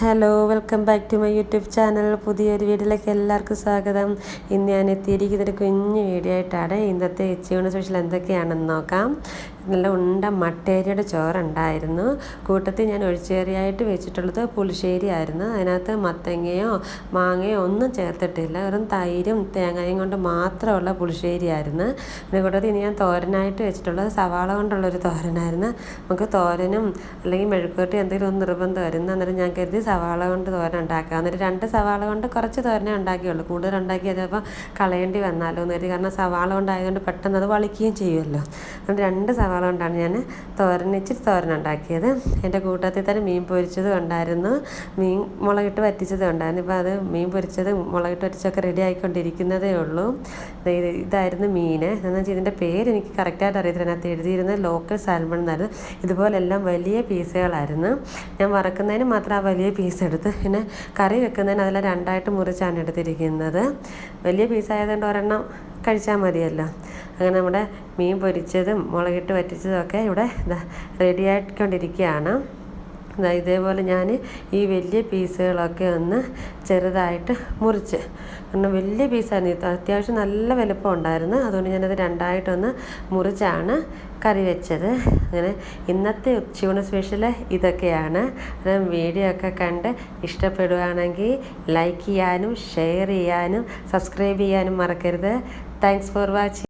Hello welcome back to my YouTube channel പുതിയൊരു വീഡിയോയിലേക്ക് എല്ലാവർക്കും സ്വാഗതം. ഇന്ന് ഞാൻ എത്തിയിരിക്കുന്നൊരു കുഞ്ഞു വീഡിയോ ആയിട്ടാണ്. ഇന്നത്തെ എച്ചിയൂണ് സ്പെഷ്യൽ എന്തൊക്കെയാണെന്ന് നോക്കാം. നല്ല ഉണ്ട മട്ടേരിയുടെ ചോറുണ്ടായിരുന്നു. കൂട്ടത്തിൽ ഞാൻ ഒഴിച്ചേറിയായിട്ട് വെച്ചിട്ടുള്ളത് പുളിശ്ശേരി ആയിരുന്നു അതിനകത്ത് മത്തങ്ങയോ മാങ്ങയോ ഒന്നും ചേർത്തിട്ടില്ല. വെറും തൈരും തേങ്ങയും കൊണ്ട് മാത്രമുള്ള പുളിശ്ശേരി ആയിരുന്നു പിന്നെ കൂട്ടത്തിൽ ഇനി ഞാൻ തോരനായിട്ട് വെച്ചിട്ടുള്ളത് സവാള കൊണ്ടുള്ളൊരു തോരനായിരുന്നു. നമുക്ക് തോരനും അല്ലെങ്കിൽ മെഴുക്കൂട്ടി എന്തെങ്കിലും ഒന്ന് നിർബന്ധമായിരുന്നു. അന്നേരം ഞാൻ കരുതി സവാള കൊണ്ട് തോരൻ ഉണ്ടാക്കുക. എന്നിട്ട് രണ്ട് സവാള കൊണ്ട് കുറച്ച് തോരനേ ഉണ്ടാക്കിയുള്ളൂ. കൂടുതൽ ഉണ്ടാക്കി ചിലപ്പോൾ കളയേണ്ടി വന്നാലോ എന്ന് കരുതി. കാരണം സവാള കൊണ്ടായതുകൊണ്ട് പെട്ടെന്ന് അത് വളിക്കുകയും ചെയ്യുമല്ലോ. അതുകൊണ്ട് രണ്ട് സവാള കൊണ്ടാണ് ഞാൻ തോരൻ തോരൻ ഉണ്ടാക്കിയത്. എന്റെ കൂട്ടത്തിൽ തന്നെ മീൻ പൊരിച്ചതും ഉണ്ടായിരുന്നു. മീൻ മുളകിട്ട് വറ്റിച്ചതും ഉണ്ടായിരുന്നു. ഇപ്പോൾ അത് മീൻ പൊരിച്ചത് മുളകിട്ട് വറ്റിച്ചൊക്കെ റെഡി ആയിക്കൊണ്ടിരിക്കുന്നതേ ഉള്ളൂ. ഇതായിരുന്നു മീൻ. എന്താണെന്ന് വെച്ചാൽ ഇതിന്റെ പേര് എനിക്ക് കറക്റ്റായിട്ട് അറിയത്തില്ല. അതിനകത്ത് എഴുതിയിരുന്നത് ലോക്കൽ സാൽമൺ എന്നായിരുന്നു. ഇതുപോലെല്ലാം വലിയ പീസുകളായിരുന്നു ഞാൻ വറക്കുന്നതിന് മാത്രം ആ വലിയ പീസ് എടുത്ത് പിന്നെ കറി വെക്കുന്നതിന് അതിൽ രണ്ടായിട്ട് മുറിച്ചാണ് എടുത്തിരിക്കുന്നത്. വലിയ പീസായതുകൊണ്ട് ഒരെണ്ണം കഴിച്ചാൽ മതിയല്ലോ. അങ്ങനെ നമ്മുടെ മീൻ പൊരിച്ചതും മുളകിട്ട് വറ്റിച്ചതും ഒക്കെ ഇവിടെ റെഡി ആയിക്കൊണ്ടിരിക്കുകയാണ്. ഇതേപോലെ ഞാൻ ഈ വലിയ പീസുകളൊക്കെ ഒന്ന് ചെറുതായിട്ട് മുറിച്ച്. കാരണം വലിയ പീസാണ്. പീസായിരുന്നു അത്യാവശ്യം നല്ല വലുപ്പം ഉണ്ടായിരുന്നു. അതുകൊണ്ട് ഞാനത് രണ്ടായിട്ടൊന്ന് മുറിച്ചാണ് കറി വെച്ചത്. അങ്ങനെ ഇന്നത്തെ ഉച്ചയൂണ് സ്പെഷ്യൽ ഇതൊക്കെയാണ്. വീഡിയോ ഒക്കെ കണ്ട് ഇഷ്ടപ്പെടുകയാണെങ്കിൽ ലൈക്ക് ചെയ്യാനും ഷെയർ ചെയ്യാനും സബ്സ്ക്രൈബ് ചെയ്യാനും മറക്കരുത്. Thanks for watching.